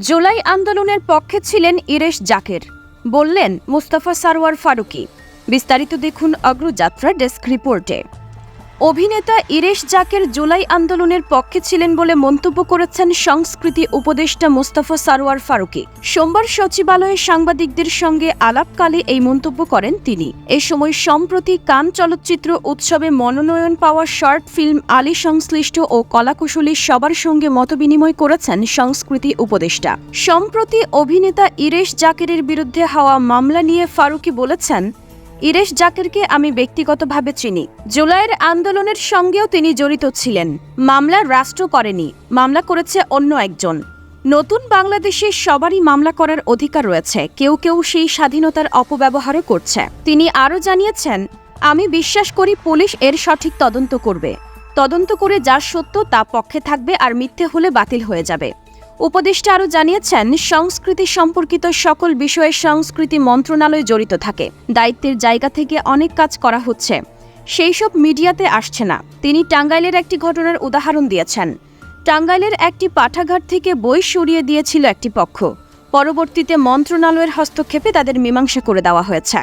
জুলাই আন্দোলনের পক্ষে ছিলেন ইরেশ জাকের। বললেন, মুস্তাফা সারোয়ার ফারুকি। বিস্তারিত দেখুন অগ্রযাত্রা ডেস্ক রিপোর্টে। অভিনেতা ইরেশ জাকের জুলাই আন্দোলনের পক্ষে ছিলেন বলে মন্তব্য করেছেন সংস্কৃতি উপদেষ্টা মোস্তাফা সারোয়ার ফারুকি। সোমবার সচিবালয়ে সাংবাদিকদের সঙ্গে আলাপকালে এই মন্তব্য করেন তিনি। এ সময় সম্প্রতি কান চলচ্চিত্র উৎসবে মনোনয়ন পাওয়া শর্ট ফিল্ম আলী সংশ্লিষ্ট ও কলাকুশলী সবার সঙ্গে মতবিনিময় করেছেন সংস্কৃতি উপদেষ্টা। সম্প্রতি অভিনেতা ইরেশ জাকেরের বিরুদ্ধে হওয়া মামলা নিয়ে ফারুকি বলেছেন ইরেশ জাকেরকে আমি ব্যক্তিগতভাবে চিনি। জুলাইয়ের আন্দোলনের সঙ্গেও তিনি জড়িত ছিলেন। মামলা রাষ্ট্র করেনি, মামলা করেছে অন্য একজন। নতুন বাংলাদেশে সবারই মামলা করার অধিকার রয়েছে, কেউ কেউ সেই স্বাধীনতার অপব্যবহারও করছে। তিনি আরও জানিয়েছেন, আমি বিশ্বাস করি পুলিশ এর সঠিক তদন্ত করবে। তদন্ত করে যা সত্য তা পক্ষে থাকবে আর মিথ্যে হলে বাতিল হয়ে যাবে। উপদেষ্টা আরও জানিয়েছেন, সংস্কৃতি সম্পর্কিত সকল বিষয়ে সংস্কৃতি মন্ত্রণালয় জড়িত থাকে। দায়িত্বের জায়গা থেকে অনেক কাজ করা হচ্ছে। সেই সব মিডিয়াতে আসছে না। তিনি টাঙ্গাইলের একটি ঘটনার উদাহরণ দিয়েছেন। টাঙ্গাইলের একটি পাঠাঘাট থেকে বই সরিয়ে দিয়েছিল একটি পক্ষ। পরবর্তীতে মন্ত্রণালয়ের হস্তক্ষেপে তাদের মীমাংসা করে দেওয়া হয়েছে।